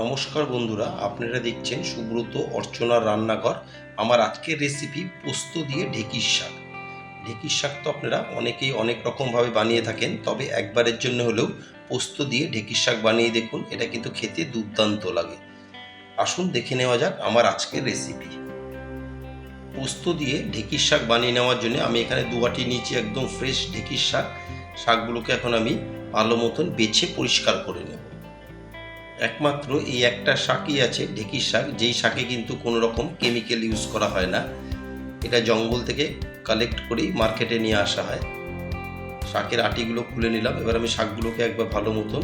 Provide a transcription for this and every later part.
নমস্কার বন্ধুরা, আপনারা দেখছেন সুব্রত অর্চনার রান্নাঘর। আমার আজকের রেসিপি পোস্ত দিয়ে ঢেঁকির শাক। ঢেঁকির শাক তো আপনারা অনেকেই অনেক রকমভাবে বানিয়ে থাকেন, তবে একবারের জন্য হলেও পোস্ত দিয়ে ঢেঁকির শাক বানিয়ে দেখুন, এটা কিন্তু খেতে দুর্দান্ত লাগে। আসুন দেখে নেওয়া যাক আমার আজকের রেসিপি পোস্ত দিয়ে ঢেঁকির শাক বানিয়ে নেওয়ার জন্য আমি এখানে দুয়াটি নিচে একদম ফ্রেশ ঢেঁকির শাক। শাকগুলোকে এখন আমি ভালো মতন বেছে পরিষ্কার করে নেব। একমাত্র এই একটা শাকই আছে ঢেঁকির শাক। যেই শাকে কিন্তু কোনো রকম কেমিক্যাল ইউজ করা হয় না। এটা জঙ্গল থেকে কালেক্ট করেই মার্কেটে নিয়ে আসা হয়। শাকের আটিগুলো খুলে নিলাম। এবার আমি শাকগুলোকে একবার ভালো মতন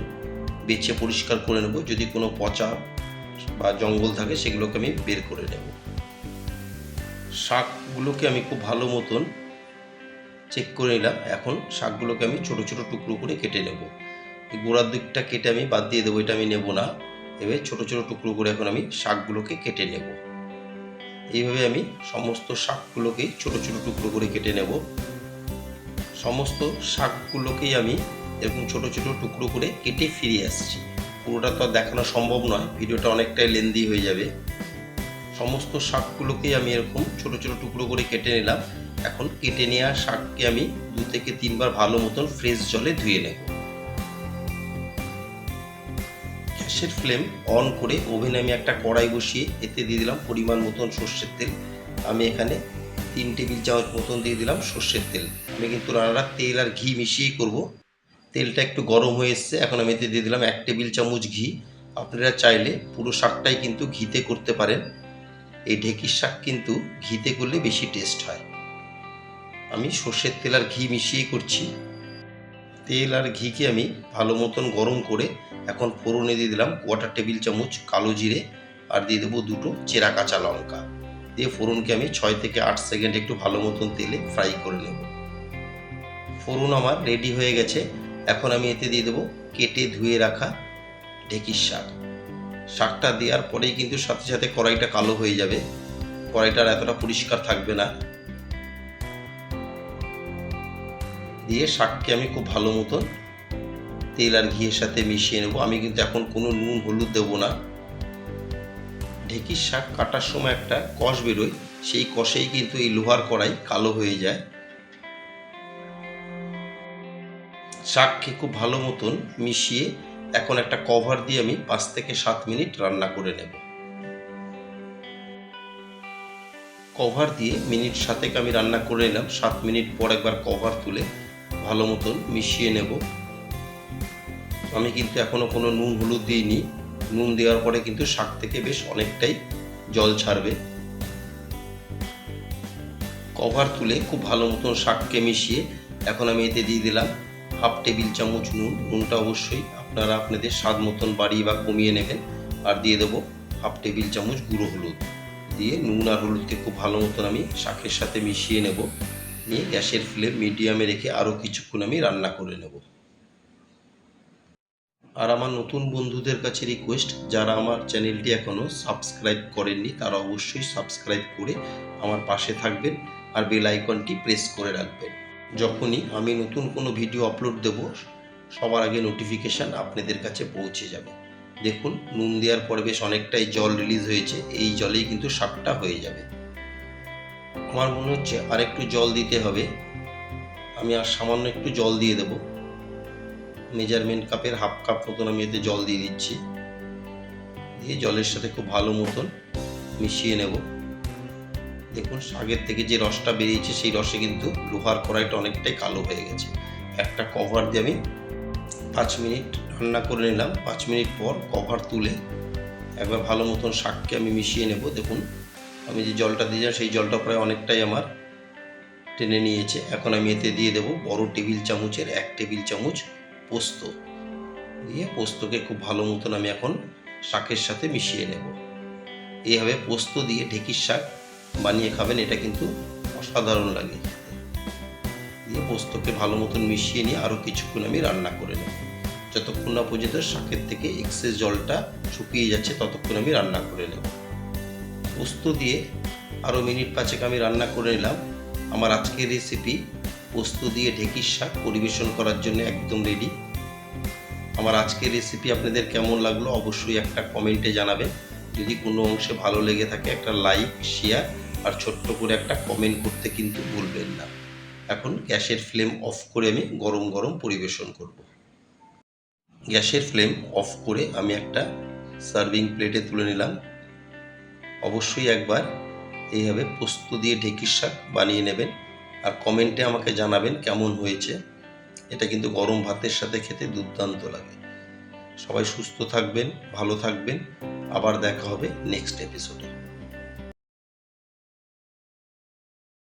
বেছে পরিষ্কার করে নেব। যদি কোনো পচা বা জঙ্গল থাকে, সেগুলোকে আমি বের করে নেব। শাকগুলোকে আমি খুব ভালো মতন চেক করে নিলাম। এখন শাকগুলোকে আমি ছোট ছোট টুকরো করে কেটে নেব। গোড়ার দিকটা কেটে আমি বাদ দিয়ে দেবো, এটা আমি নেব না। এবার ছোট ছোট টুকরো করে এখন আমি শাকগুলোকে কেটে নেব। এইভাবে আমি সমস্ত শাকগুলোকেই ছোট ছোট টুকরো করে কেটে নেব। সমস্ত শাকগুলোকেই আমি এরকম ছোট ছোট টুকরো করে কেটে ফিরে আসছি। পুরোটা তো দেখানো সম্ভব নয়, ভিডিওটা অনেকটাই লেন্দি হয়ে যাবে। সমস্ত শাকগুলোকেই আমি এরকম ছোট ছোট টুকরো করে কেটে নিলাম। এখন কেটে নেওয়া শাককে আমি দু থেকে তিনবার ভালো মতন ফ্রেশ জলে ধুয়ে নেব। গ্যাসের ফ্লেম অন করে ওভেনে আমি একটা কড়াই বসিয়ে এতে দিয়ে দিলাম পরিমাণ মতন সর্ষের তেল। আমি এখানে তিন টেবিল চামচ মতন দিয়ে দিলাম সর্ষের তেল। আমি কিন্তু রান্নাটা তেল আর ঘি মিশিয়েই করব। তেলটা একটু গরম হয়ে এসছে, এখন আমি এতে দিয়ে দিলাম এক টেবিল চামচ ঘি। আপনারা চাইলে পুরো শাকটাই কিন্তু ঘিতে করতে পারেন। এই ঢেঁকির শাক কিন্তু ঘিতে করলে বেশি টেস্ট হয়। আমি সর্ষের তেল আর ঘি মিশিয়ে করছি। তেল আর ঘিকে আমি ভালো মতন গরম করে এখন ফোড়নে দিয়ে দিলাম কোয়াটার টেবিল চামচ কালো জিরে আর দিয়ে দেবো দুটো চেরা কাঁচা লঙ্কা। দিয়ে ফোড়নকে আমি ছয় থেকে আট সেকেন্ড একটু ভালো মতন তেলে ফ্রাই করে নেব। ফোড়ন আমার রেডি হয়ে গেছে। এখন আমি এতে দিয়ে দেবো কেটে ধুয়ে রাখা ঢেঁকির শাক। শাকটা দেওয়ার পরেই কিন্তু সাথে সাথে কড়াইটা কালো হয়ে যাবে। কড়াইটার এতটা পরিষ্কার থাকবে না। দিয়ে শাককে আমি খুব ভালো মতন তেল আর ঘিয়ের সাথে মিশিয়ে নেব। আমি কিন্তু এখন কোনো নুন, হলুদ দেবো না। ঢেঁকির শাক কাটার সময় একটা কষ বেরোয়। সেই কষেই কিন্তু এই লোহার কড়াই কালো হয়ে যায়। শাককে খুব ভালো মতন মিশিয়ে এখন একটা কভার দিয়ে আমি পাঁচ থেকে সাত মিনিট রান্না করে নেব। কভার দিয়ে মিনিট সাতেক আমি রান্না করে নিলাম। সাত মিনিট পর একবার কভার তুলে ভালো মতন মিশিয়ে নেব। আমি কিন্তু এখনও কোনো নুন হলুদ দিইনি। নুন দেওয়ার পরে কিন্তু শাক থেকে বেশ অনেকটাই জল ছাড়বে। কভার তুলে খুব ভালো মতন শাককে মিশিয়ে এখন আমি এতে দিয়ে দিলাম হাফ টেবিল চামচ নুন। নুনটা অবশ্যই আপনারা আপনাদের স্বাদ মতন বাড়িয়ে বা কমিয়ে নেবেন। আর দিয়ে দেবো হাফ টেবিল চামচ গুঁড়ো হলুদ। দিয়ে নুন আর হলুদকে খুব ভালো মতন আমি শাকের সাথে মিশিয়ে নেব। নিয়ে গ্যাসের ফ্লেম মিডিয়ামে রেখে আরও কিছুক্ষণ আমি রান্না করে নেব। আর আমার নতুন বন্ধুদের কাছে রিকোয়েস্ট যারা আমার চ্যানেলটি এখনও সাবস্ক্রাইব করেননি, তারা অবশ্যই সাবস্ক্রাইব করে আমার পাশে থাকবেন আর বেল আইকনটি প্রেস করে রাখবেন। যখনই আমি নতুন কোনো ভিডিও আপলোড দেব, সবার আগে নোটিফিকেশান আপনাদের কাছে পৌঁছে যাবে। দেখুন, নুন দেওয়ার পরে বেশ অনেকটাই জল রিলিজ হয়েছে, এই জলেই কিন্তু শাকটা হয়ে যাবে। আমার মনে হচ্ছে আর একটু জল দিতে হবে। আমি আর সামান্য একটু জল দিয়ে দেব। মেজারমেন্ট কাপের হাফ কাপ মতন আমি এতে জল দিয়ে দিচ্ছি। দিয়ে জলের সাথে খুব ভালো মতন মিশিয়ে নেব। দেখুন শাকের থেকে যে রসটা বেরিয়েছে, সেই রসে কিন্তু লোহার কড়াইটা অনেকটাই কালো হয়ে গেছে। একটা কভার দিয়ে আমি পাঁচ মিনিট রান্না করে নিলাম। পাঁচ মিনিট পর কভার তুলে একবার ভালো মতন শাককে আমি মিশিয়ে নেব। দেখুন, আমি যে জলটা দিয়েছিলাম সেই জলটা প্রায় অনেকটাই আমার টেনে নিয়েছে। এখন আমি এতে দিয়ে দেবো বড় টেবিল চামচের এক টেবিল চামচ পোস্ত। দিয়ে পোস্তকে খুব ভালো মতন আমি এখন শাকের সাথে মিশিয়ে নেব। এইভাবে পোস্ত দিয়ে ঢেঁকির শাক বানিয়ে খাবেন, এটা কিন্তু অসাধারণ লাগে দিয়ে পোস্তকে ভালো মতন মিশিয়ে নিয়ে আরও কিছুক্ষণ আমি রান্না করে নেব। যতক্ষণ না পর্যন্ত শাকের থেকে এক্সেস জলটা শুকিয়ে যাচ্ছে, ততক্ষণ আমি রান্না করে নেব। পোস্ত দিয়ে আরও মিনিট পাঁচেক আমি রান্না করে নিলাম। আমার আজকের রেসিপি পোস্ত দিয়ে ঢেঁকির শাক পরিবেশন করার জন্য একদম রেডি আমার আজকের রেসিপি আপনাদের কেমন লাগল অবশ্যই একটা কমেন্টে জানাবেন। যদি কোনো অংশে ভালো লেগে থাকে একটা লাইক শেয়ার আর ছোট্ট করে একটা কমেন্ট করতে কিন্তু ভুলবেন না। এখন গ্যাসের ফ্লেম অফ করে আমি গরম গরম পরিবেশন করব। গ্যাসের ফ্লেম অফ করে আমি একটা সার্ভিং প্লেটে তুলে নিলাম। অবশ্যই একবার এইভাবে পোস্ত দিয়ে ঢেঁকির শাক বানিয়ে নেবেন। আর কমেন্টে আমাকে জানাবেন কেমন হয়েছে। এটা কিন্তু গরম ভাতের সাথে খেতে দুর্দান্ত লাগে। সবাই সুস্থ থাকবেন, ভালো থাকবেন। আবার দেখা হবে নেক্সট এপিসোডে